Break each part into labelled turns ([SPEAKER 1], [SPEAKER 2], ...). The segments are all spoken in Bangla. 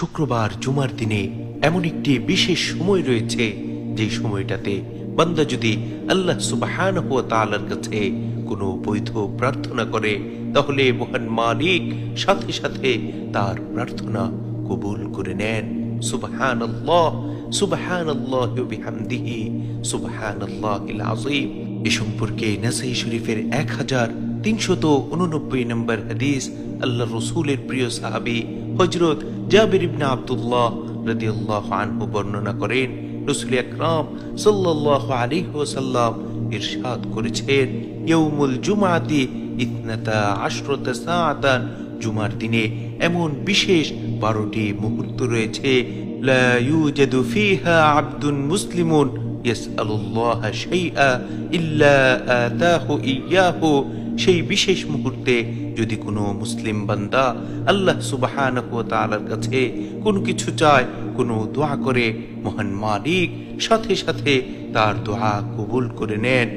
[SPEAKER 1] শুক্রবার জুমার দিনে এমন একটি বিশেষ সময় রয়েছে, যে সময়টাতে বান্দা যদি আল্লাহ সুবাহান হুয়া তালার কাছে কোনো বৈধ প্রার্থনা করে, তাহলে মহান মালিক সাথে সাথে তার প্রার্থনা কবুল করে নেন। সুবহান আল্লাহ সুবহান আল্লাহ বিহামদিহি সুবহান আল্লাহিল আযীম। এ সম্পর্কে নাসাই শরীফের এক হাজার তিনশত উননব্বই নম্বর হাদিস আল্লাহ রসুলের প্রিয় সাহাবি হজরত জাবির ইবনে আব্দুল্লাহ রাদিয়াল্লাহু আনহু বর্ণনা করেন, রসুল আকরাম সাল্লাল্লাহু আলাইহি ওয়াসাল্লাম ইরশাদ করেছেন, ইয়াউমুল জুমাতি ইতনাতা আশরতা সাআতান। জুমার দিনে এমন বিশেষ বারোটি মুহূর্ত রয়েছে, লা ইউজাদু ফিহা আব্দুন মুসলিমুন ইয়াসআলুল্লাহ শাইআ ইল্লা আতাহু ইয়াহু। সেই বিশেষ মুহূর্তে যদি কোনো মুসলিম বান্দা আল্লাহ তাআলার কাছে কোনো কিছু চায়, কোনো দোয়া করে, মহান মালিক, সাথে সাথে তার দোয়া কবুল করে নেন।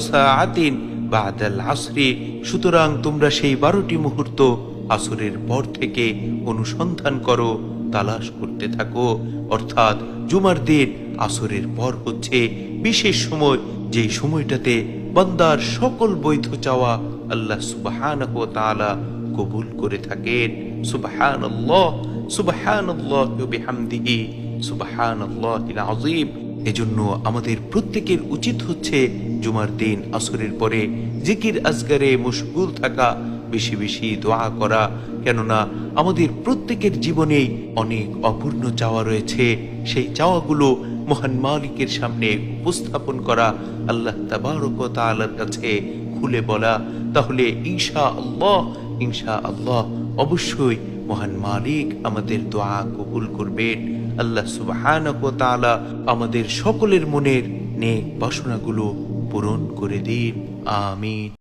[SPEAKER 1] সাআতিন বাদাল আসরি। সুতরাং তোমরা সেই বারোটি মুহূর্ত আসরের পর থেকে অনুসন্ধান করো, তালাশ করতে থাকো। অর্থাৎ জুমার দিন আসরের পর হচ্ছে বিশেষ সময়, যেই সময়টাতে বান্দার সকল বৈধ চাওয়া আল্লাহ সুবহানাহু ওয়া তাআলা কবুল করে থাকেন। সুবহানাল্লাহ সুবহানাল্লাহ ওয়া বিহামদিহি, সুবহানাল্লাহিল আযীম। এজন্য আমাদের প্রত্যেকের উচিত হচ্ছে জুমার দিন আসরের পরে জিকির আজগারে মশগুল থাকা, বেশি বেশি দোয়া করা, কেননা আমাদের প্রত্যেকের জীবনেই অনেক অপূর্ণ চাওয়া রয়েছে। সেই চাওয়াগুলো মহান মালিকের সামনে উপস্থাপন করা আল্লাহ তাবারক ও কাছে খুলে বলা, তাহলে ইনশা আল্লাহ ইনশা আল্লাহ অবশ্যই মহান মালিক আমাদের দোয়া কবুল করবেন। আল্লাহ তাআলা আমাদের সকলের মনের নেক বাসনাগুলো পূরণ করে দিন। আমিন।